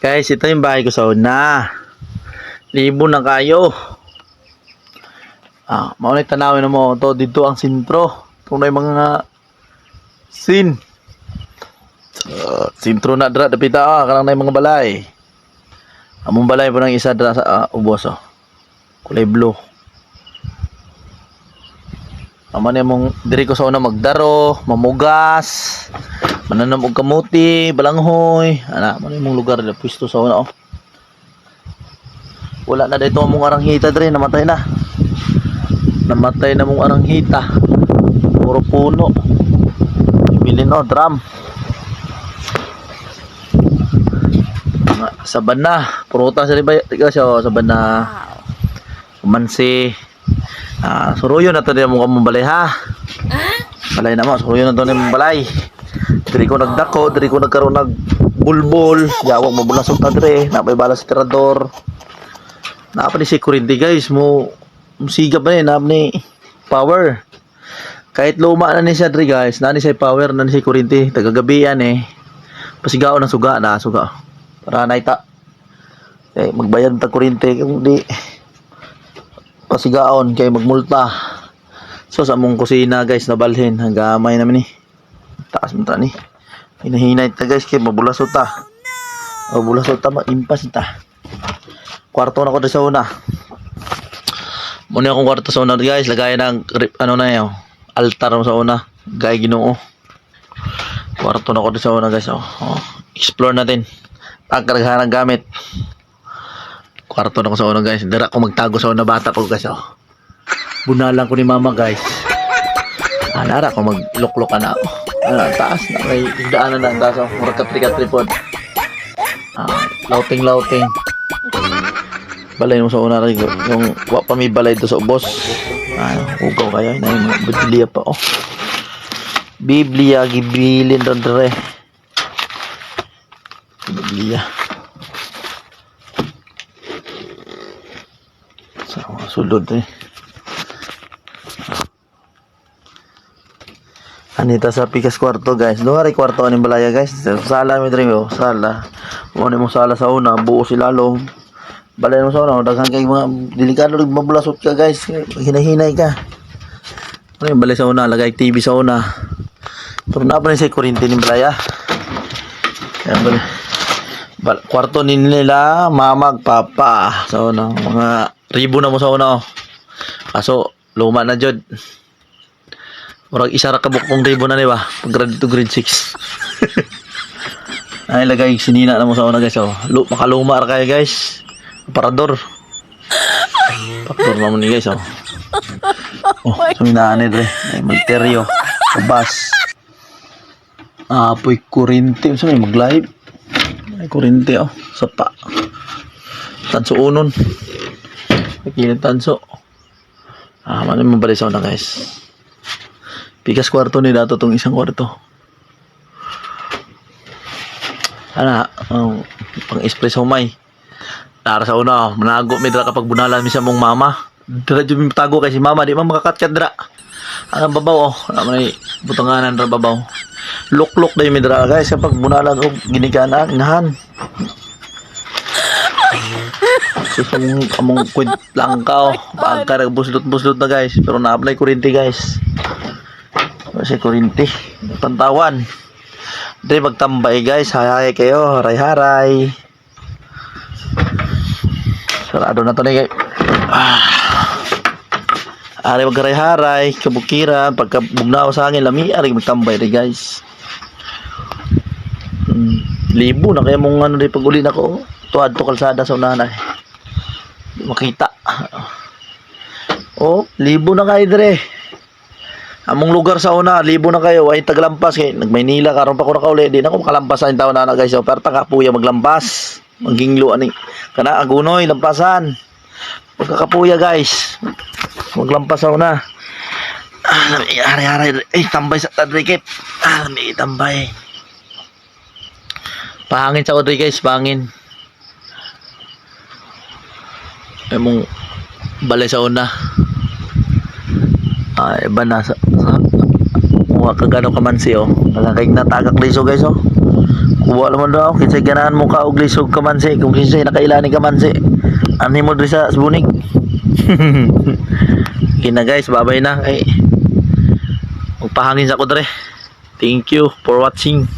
Guys, ito yung bahay ko sa una. Libo na kayo. Ah, maunay tanawin na mo to dito ang sintro. Tunay mga sin. Uh, sintro na dra dapita ah, kanang na yung mga balay. Among balay po ng isa dra sa ah, ubos oh. Kulay blue. Aman niya mong diri ko sa una magdaro, mamugas, mananam og kamuti, balanghoy. Ana, man imong lugar na pwesto sa una oh. Wala na dito among aranghita diri, namatay na. Namatay na mong aranghita. Puro puno. Bili no, drum. Mga sabana, prutas rin ba kasi oh, sabana. Kumansi. Ah, suruyo na to din mo kamong balay ha. Balay na mo, suruyo na to mong balay. Diri ko nagdako, diri ko nagkaroon nag bulbol, yawag mo bulasog ta dire, napay bala sa tirador. Napa ni security guys, mo musiga pa ni, napa ni power. Kahit luma na ni siya diri guys, na ni siya power, na ni kurinti, tagagabi yan eh. Pasigaw ng suga, na suga. Para naita. Eh, magbayad ta kurinti, kung di pasigaon kay magmulta. So sa among kusina guys nabalhin hanggamay namin ni. Taas mo ta ni. Hinahinay ta guys kay mabulasot ta. O bulasot ta maimpas ta. Kwarto na ko sa una. Muna akong kwarto sa una guys, lagay ng ano na yun, altar mo sa una. Gay ginoo. Kwarto na ko sa una guys. Oh. Oh. Explore natin. Pagkaragahan ng gamit. Kwarto na ko sa una guys. Dira ko magtago sa una bata ko guys. Oh. Bunalan ko ni mama guys. Ah, nara ko magluklok na ako. Ah, taas na may daanan na taas. Murag katri-katri po. Ah, lauting-lauting. Balay mo sa una rin. Yung wa pa may balay to sa ubos. Ah, ugaw kayo. Na yung Biblia pa oh. Biblia, gibilin doon dre. Biblia. Sa mga sulod eh. Anita sa pikas kwarto guys. Doon rin kwarto aning balaya guys. Sa Sala mi diri oh, sala. Mo mo sala sa una, buo si lalo. Balay mo sa una, daghan kay mga delikado rig mabulasot ka guys. Hinahinay ka. Ano balay sa una, lagay TV sa una. Pero na pa ni sa kuryente ni balaya. Kaya balay. Bal kwarto ni nila, mamag, papa. Sa una, mga ribo na mo sa una oh. Kaso, luma na jud. Murag isa ra ka bukong ribo na ni ba? Pag grade 2 grade 6. Ay lagay sinina na mo sa una guys oh. Lu makaluma ra kayo guys. Parador. Parador na mo ni guys oh. Oh, suminaan ni dre. Ay malteryo. Kabas. Apoy kurente. Sa may mag-live. Ay kurente oh. Sapa. Tanso unon. Pakilit tanso. Ah, man mo bali sa una guys. Pikas kwarto ni dato tong isang kwarto. Ana, um, pang espresso may. Tara sa una, manago mi dra kapag bunalan mi sa mong mama. Dira jud mi tago kay si mama di man makakatkat dra. Ang babaw oh, naman ay butanganan ra babaw. Luklok day mi dra guys kapag bunalan og ginigana inahan. So, among, kwid lang ka oh. Pagka buslot-buslot na guys. Pero na-apply kurinti guys. Kasi kurinti. Pantawan. Dre magtambay guys. Haray kayo. Haray-haray. Sarado na to na guys. Ah. Ari magharay-haray. Kabukiran. Pagka bugnaw sa hangin. Lami. Ari magtambay rin guys. Hmm. Libo na kaya mong ano rin pag uli na ko. Tuwad to kalsada sa unanay. Makita. Oh, libo na kayo dire. Among lugar sa una, libo na kayo ay taglampas kay nagmaynila karon pa ko nakauli di na ko makalampas sa taon na na guys. So, pero taka puya maglampas. Maginglo ani kana agunoy lampasan. Pagkakapuya guys. Maglampas sa una. Ah, lami, ari ari ay tambay sa tadrikit. Ah, lami tambay. Pahangin sa Odri guys, pahangin. Ay mong balay sa una. Ay, iba na sa, sa mga kagano ka man siyo. Nagkakaig na tagak liso guys oh. Kuha naman daw, kinsay ganahan mo ka og lisog kamansi, kung kinsay nakailani kamansi. Ani mo diri sa bunig. Kina guys, babay na kay Magpahangin sa ko dre. Thank you for watching.